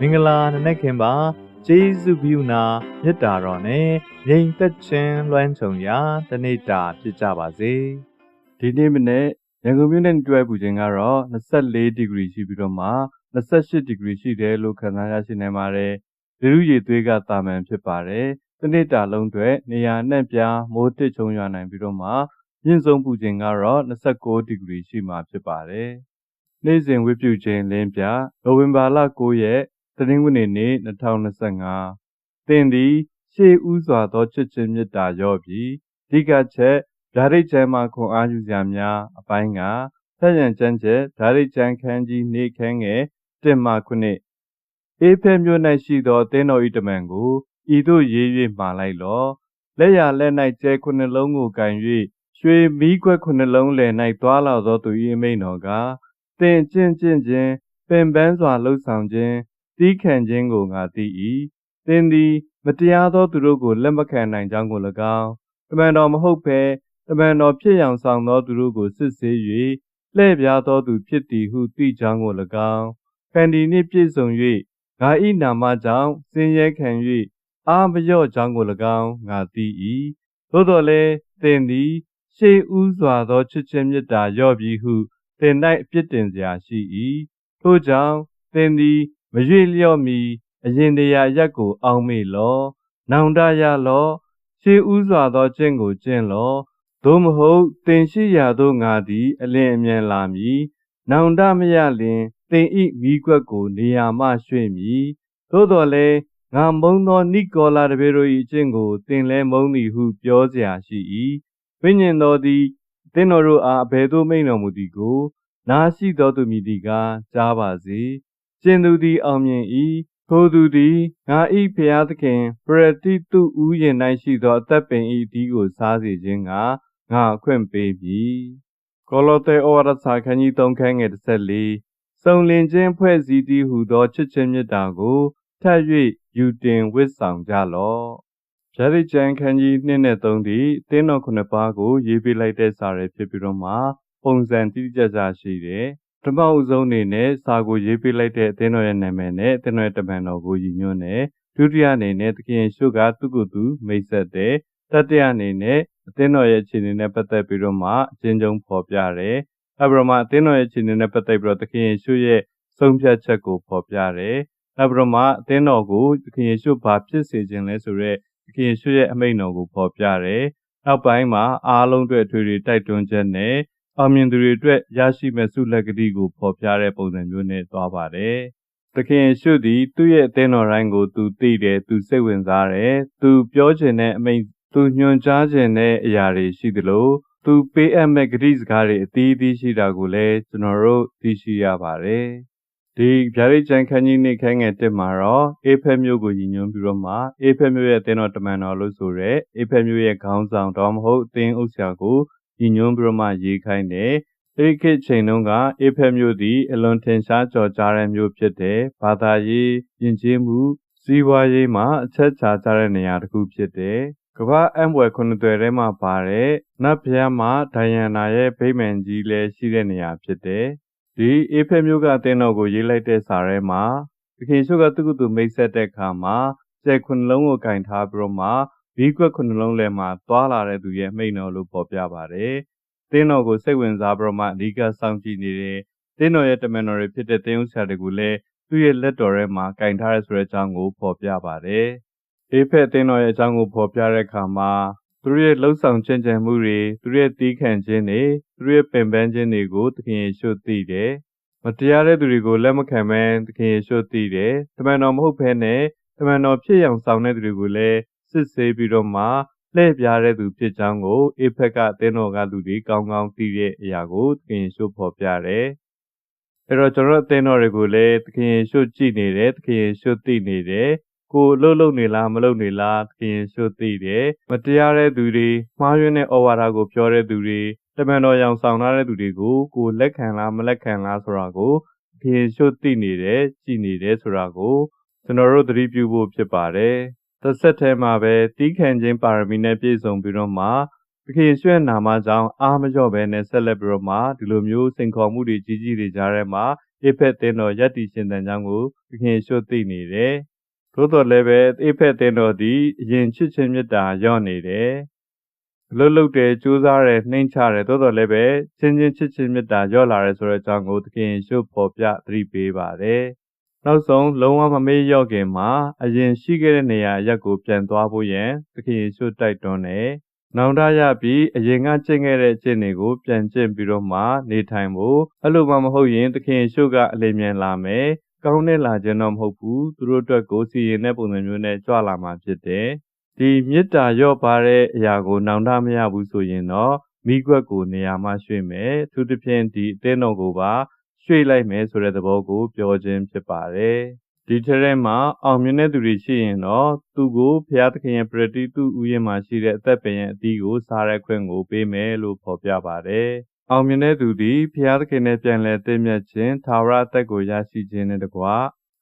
မင်္ဂလာနံနက်ခင်ပါကျေးဇူးပြုနာမေတ္တာတော်နဲ့ငြိမ်သက်ခြင်းလွှမ်းခြုံရာတနေ့တာဖြစ်ကြပါစေဒီနေ့မနေ့ရန်ကုန်မြို့နဲ့တွေ့ပူခြင်းကတော့24ဒီဂရီရှိပြီးတော့မှ28ဒီဂရီရှိတယ်လို့ခန့်မှန်းရရှိနိုင်ပါတယ်။လူလူရည်သွေးကတာမန်ဖြစ်ပါတယ်။တနေ့တာလုံးအတွက်နေရာနှံ့ပြားမိုးတစ်ချုံရွာနိုင်ပြီးတော့မှမြင့်ဆုံးပူခြင်းကတော့29ဒီဂရီရှိမှဖြစ်ပါတယ်။နေ့စဉ်ဝိပုခြင်းလင်းပြနိုဝင်ဘာလ9ရက် တနင်္ဂနွေနေ့2025တင်သည် ရှေးဥစွာသောချစ်ချင်းမြတ်တာရော့ပြီးအဓိကချက်ဓာရိတ်ချမ်းမှခွန်အားယူစရာများအပိုင်းကဆက်ရန်ကျမ်းချက်ဓာရိတ်ချမ်းခန်းကြီးနေခန်းငယ်1မှ9အေဖဲမြို့၌ရှိသောသင်းတော်ဤတမန်ကိုဤသို့ရေး၍မှာလိုက်လော့လက်ရလက်၌ကျဲခုနှလုံးကိုကန်၍ရွှေမီးခွက်ခုနှလုံးလယ်၌သွားလာသောသူ၏မိန်တော်ကတင်ကျင့်ကျင့်ခြင်းပင်ပန်းစွာလှုပ်ဆောင်ခြင်း တီးခံခြင်းကိုငါသိ၏သင်သည်မတရားသောသူတို့ကိုလက်မခံနိုင်ကြောင်းကို၎င်းတမန်တော်မဟုတ်ဘဲတမန်တော်ဖြစ်ရောင်ဆောင်သောသူတို့ကိုစစ်ဆေး၍လှည့်ပြားသောသူဖြစ်သည်ဟုသိကြောင်းကို၎င်းခန္ဒီနှင့်ပြည့်စုံ၍ငါ၏နာမကြောင့်စင်ရဲခံ၍အာမလျော့ကြောင်းကို၎င်းငါသိ၏သို့တော်လည်းသင်သည်ရှေးဥစွာသောချစ်ချင်းမေတ္တာရော့ပြီးဟုသင်၌အပြစ်တင်စရာရှိ၏ထို့ကြောင့်သင်သည် မရွေ့လျော့မီအရင်တရာရက်ကိုအောင်းမေလောနောင်တရလောရှေးဥစွာသောကျင့်ကိုကျင့်လောသို့မဟုတ်တင်ရှိရာသို့ငါသည်အလင်းအမြန်လာမည်နောင်တမရလင်တင်ဤမိကွက်ကိုနေရာမှရွှေ့မည်သို့တော်လည်းငါမုံသောနိကောလာတပေတို့၏အကျင့်ကိုတင်လဲမုံသည်ဟုပြောเสียရှိ၏ဝိညာဉ်တော်သည်တင်းတော်တို့အားအဘယ်သို့မိန်တော်မူသည်ကို နားရှိသောသူမည်သည်ကားကြားပါစေ ကျင်သူသည်အောင်မြင်၏ထိုသူသည်ငါ၏ဖျားသခင်ပရတိတုဥယျင်၌ရှိသောအသက်ပင်၏ဒီကိုစားစေခြင်းကငါအခွင့်ပေးပြီကောလောသဲဩဝါဒစာခန်းကြီး3ခန်းငယ်14စုံလင်ခြင်းဖွဲ့စည်းသည်ဟုသောချစ်ချင်းမြတ်တာကိုထပ်၍ယူတင်ဝစ်ဆောင်ကြလော့ဗျာဒိတ်ကျမ်းခန်းကြီး2နဲ့3သည်တင်းတော်ခုနှစ်ပါးကိုရေးပေးလိုက်တဲ့စာတွေဖြစ်ပြီးတော့မှပုံစံတိကျကျရှိတယ်ပထ မအဆုံးအနေနဲ့စာကိုရေးပေးလိုက်တဲ့အသင်းတော်ရဲ့နာမည်နဲ့အသင်းတော်ရဲ့တမန်တော်ကိုရည်ညွှန်းတယ်ဒုတိယအနေနဲ့သခင်ယေရှုကသူ့ကိုယ်သူမိတ်ဆက်တယ်တတိယအနေနဲ့အသင်းတော်ရဲ့အခြေအနေနဲ့ပတ်သက်ပြီးတော့မှအချင်းချင်းဖော်ပြတယ်။နောက်ပြီးတော့မှအသင်းတော်ရဲ့အခြေအနေနဲ့ပတ်သက်ပြီးတော့သခင်ယေရှုရဲ့ဆုံးဖြတ်ချက်ကိုဖော်ပြတယ်။နောက်ပြီးတော့မှအသင်းတော်ကိုသခင်ယေရှုဘာဖြစ်စေခြင်းလဲဆိုတော့သခင်ယေရှုရဲ့အမိန့်တော်ကိုဖော်ပြတယ်။နောက်ပိုင်းမှာအားလုံးအတွက်အထွေထွေတိုက်တွန်းချက်နဲ့ အောင်မြင်သူတွေအတွက်ရရှိမဲ့ဆုလက်ကတိကိုဖော်ပြတဲ့ပုံစံမျိုးနဲ့သွားပါတယ်။သခင်ယေရှုသည်သူ့ရဲ့အသင်းတော်တိုင်းကိုသူသိတယ်သူစိတ်ဝင်စားတယ်သူပြောချင်တဲ့အမိန့်သူညွှန်ကြားခြင်းတဲ့အရာတွေရှိသလိုသူပေးအပ်မဲ့ဂရိစကားတွေအသီးသီးရှိတာကိုလည်းကျွန်တော်တို့သိရှိရပါတယ်။ဒီဗျာဒိတ်ကျန်ခန်းကြီးနေခန်းငယ်တက်မှာတော့အေဖက်မျိုးကိုရည်ညွှန်းပြီးတော့မှအေဖက်မျိုးရဲ့တင်းတော်တမန်တော်လို့ဆိုရဲအေဖက်မျိုးရဲ့ခေါင်းဆောင်တော်မဟုတ်အင်းဥစ္စာကို ရည်ညွှန်းပြီးတော့မှရေးခိုင်းတယ်။အဲဒီခေတ်ချိန်တုန်းကအေဖက်မျိုးသည်အလွန်ထင်ရှားကျော်ကြားတဲ့မျိုးဖြစ်တယ်။ဘာသာရေးယဉ်ကျေးမှုစီးပွားရေးမှာအချက်ချာကြတဲ့နေရာတစ်ခုဖြစ်တယ်။ကမ္ဘာအံ့ဘွယ်ခုနှစ်သွယ်ထဲမှာပါတဲ့နတ်ဘုရားမှာဒိုင်ယန်နာရဲ့ဗိမာန်ကြီးလည်းရှိတဲ့နေရာဖြစ်တယ်။ဒီအေဖက်မျိုးကအတင်းတော်ကိုရေးလိုက်တဲ့စာထဲမှာသခင်ရှုကသူ့ကိုယ်သူမိတ်ဆက်တဲ့အခါမှာကျဲခုနှလုံးကိုကင်ထားပြီးတော့မှ ဘီးကွက်ခုနှလုံးလည်းမှာသွားလာတဲ့သူရဲ့မိန့်တော်လို့ပေါ်ပြပါတယ်။တင်းတော်ကိုစိတ်ဝင်စားပြီးတော့မှအဓိကစောင့်ကြည့်နေတယ်။တင်းတော်ရဲ့တမန်တော်တွေဖြစ်တဲ့တင်းဥဆရာတွေကိုလည်းသူ့ရဲ့လက်တော်ထဲမှာကင်ထားရဆိုတဲ့အကြောင်းကိုပေါ်ပြပါတယ်။အေဖက်အသင်းတော်ရဲ့အကြောင်းကိုဖော်ပြတဲ့အခါမှာသူတို့ရဲ့လှုပ်ဆောင်ခြင်းကြံမှုတွေသူတို့ရဲ့တီးခံခြင်းတွေသူတို့ရဲ့ပင်ပန်းခြင်းတွေကိုသခင်ယေရှုသိတယ်။မတရားတဲ့သူတွေကိုလက်မခံဘဲသခင်ယေရှုသိတယ်။တမန်တော်မဟုတ်ဘဲနဲ့တမန်တော်ဖြစ်အောင်ဆောင်တဲ့သူတွေကိုလည်း စစ်ဆေးပြီးတော့မှလှည့်ပြားတဲ့သူဖြစ်ကြောင်းကိုအေဖက်ကအသင်းတော်ကသူတွေကောင်းကောင်းသိတဲ့အရာကိုသခင်ယေရှုဖော်ပြတယ်။အဲ့တော့ကျွန်တော်အသင်းတော်တွေကိုလည်းသခင်ယေရှုကြည်နေတယ်သခင်ယေရှုသိနေတယ်ကိုလှုပ်လှုပ်နေလားမလှုပ်နေလားသခင်ရှုသိတယ်မတရားတဲ့သူတွေမှားယွင်းတဲ့ဩဝါဒကိုပြောတဲ့သူတွေတမန်တော်ရောင်ဆောင်ထားတဲ့သူတွေကိုကိုလက်ခံလားမလက်ခံလားဆိုတာကိုသခင်ရှုသိနေတယ်ကြည်နေတယ်ဆိုတာကိုကျွန်တော်တို့သတိပြုဖို့ဖြစ်ပါတယ် သက်ဆက်ထဲမှာပဲတီးခံခြင်းပါရမီနဲ့ပြည့်စုံပြီးတော့မှသခင်ယေရှုရဲ့နာမကြောင့်အားမလျော့ဘဲနဲ့ဆက်လက်ပြီးတော့မှဒီလိုမျိုးစိန်ခေါ်မှုတွေကြီးကြီးတွေကြားထဲမှာအေဖက်တင်းတော်ယက်တီရှင်တန်ကြောင်းကိုသခင်ယေရှုသိနေတယ်။သို့တော်လည်းပဲအေဖက်တင်းတော်သည်အရင်ချစ်ခြင်းမေတ္တာရော့နေတယ်။လှုပ်လှုပ်တယ်ကြိုးစားတယ်နှိမ့်ချတယ်သို့တော်လည်းပဲချင်းချင်းချစ်ခြင်းမေတ္တာရော့လာတယ်ဆိုတဲ့အကြောင်းကိုသခင်ယေရှုပေါ်ပြသတိပေးပါတယ်။ နောက်ဆုံးလုံးဝမမေ့လျော့ခင်မှာအရင်ရှိခဲ့တဲ့နေရာအရက်ကိုပြန်သွားဖို့ရန်သခင်ယေရှုတိုက်တွန်းတယ်။နောင်တရပြီးအရင်ကကျင့်ခဲ့တဲ့အကျင့်တွေကိုပြန်ကျင့်ပြီးတော့မှနေထိုင်ဖို့အဲ့လိုမှမဟုတ်ရင်သခင်ယေရှုကအလင်းမြန်လာမယ်။ကောင်းတဲ့လာခြင်းတော့မဟုတ်ဘူး။သူတို့အတွက်ကိုစီရင်တဲ့ပုံစံမျိုးနဲ့ကြွလာမှာဖြစ်တယ်။ဒီမေတ္တာရော့ပါတဲ့အရာကိုနောင်တမရဘူးဆိုရင်တော့မိကွက်ကိုနေရာမှာရွှေ့မယ်။သူတစ်ဖြင့်ဒီအသင်းတော်ကိုပါ ရွှေ့လိုက်မယ်ဆိုတဲ့သဘောကိုပြောခြင်းဖြစ်ပါတယ်။ဒီထက်ထဲမှာအောင်မြင်တဲ့သူတွေရှိရင်တော့သူ့ကိုဘုရားသခင်ရဲ့ပရတိသူဥယျာဉ်မှာရှိတဲ့အသက်ပင်ရဲ့အသီးကိုစားရခွင့်ကိုပေးမယ်လို့ဖော်ပြပါတယ်။အောင်မြင်တဲ့သူသည်ဘုရားသခင်နဲ့ပြန်လည်တည်မြတ်ခြင်းသာဝရအသက်ကိုရရှိခြင်းနဲ့တကွ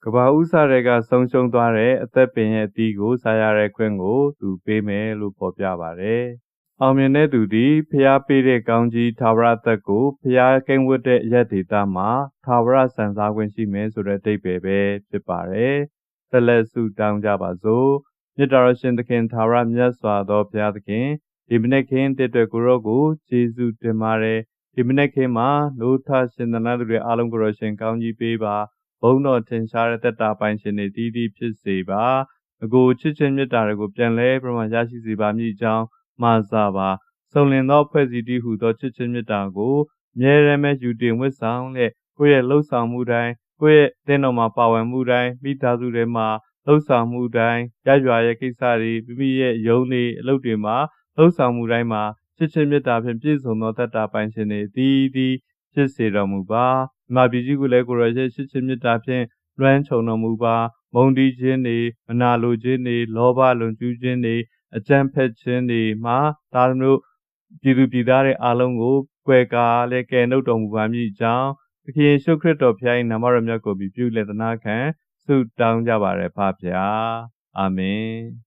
ကဘာဥစားတွေကဆုံးရှုံးသွားတဲ့အသက်ပင်ရဲ့အသီးကိုစားရတဲ့ခွင့်ကိုသူပေးမယ်လို့ဖော်ပြပါတယ်။ အောင်မြင်တဲ့သူသည်ဖျားပေးတဲ့ကောင်းကြီးသာဝရသက်ကိုဖျားကိန်းဝတ်တဲ့အရက်ဒေတာမှာသာဝရဆန်စားခွင့်ရှိမယ်ဆိုတဲ့အတိတ်ပဲပဲဖြစ်ပါတယ်။ဆက်လက်ဆုတောင်းကြပါစို့။မြတ်တော်ရှင်သခင်သာဝရမြတ်စွာသောဘုရားသခင်ဒီမနေ့ခင်းတဲ့အတွက်ကိုရောကိုကျေးဇူးတင်ပါတယ်။ဒီမနေ့ခင်းမှာနိုးထရှင်သနာသူတွေအားလုံးကိုရောရှင်ကောင်းကြီးပေးပါဘုန်းတော်ထင်ရှားတဲ့တက်တာပိုင်ရှင်တွေတည်တည်ဖြစ်စေပါအကိုချစ်ချင်းမြတ်တာတွေကိုပြန်လဲပြမရရှိစေပါမည်အကြောင်း မှာစားပါစုံလင်သောဖွဲ့စည်းတည်ဟူသောချစ်ချင်းမြတ်တာကိုမြဲရမဲယူတင်ဝတ်ဆောင်တဲ့ကိုယ့်ရဲ့လှုပ်ဆောင်မှုတိုင်းကိုယ့်ရဲ့တင်းတော်မှာပါဝင်မှုတိုင်းမိသားစုတွေမှာလှုပ်ဆောင်မှုတိုင်းရရွာရဲ့ကိစ္စတွေမိမိရဲ့ယုံတွေအလုပ်တွေမှာလှုပ်ဆောင်မှုတိုင်းမှာချစ်ချင်းမြတ်တာဖြင့်ပြည့်စုံသောတတ်တာပိုင်ရှင်တွေတည်တည်ဖြစ်စေတော်မူပါမာပြည်ကြီးကိုလည်းကိုရရဲ့ချစ်ချင်းမြတ်တာဖြင့်လွှမ်းခြုံတော်မူပါမုန်တီးခြင်းတွေမနာလိုခြင်းတွေလောဘလွန်ကျူးခြင်းတွေ အကြမ်းဖက်ခြင်းတွေမှာဒါမျိုးပြည်သူပြည်သားတွေအားလုံးကိုကွယ်ကာလည်းကယ်နှုတ်တော်မူပါမည်ကြောင်းသခင်ယေရှုခရစ်တော်ဖျား၏နာမတော်မြတ်ကိုပြုလက်သနာခံဆုတောင်းကြပါရဖပါဗျာအာမင်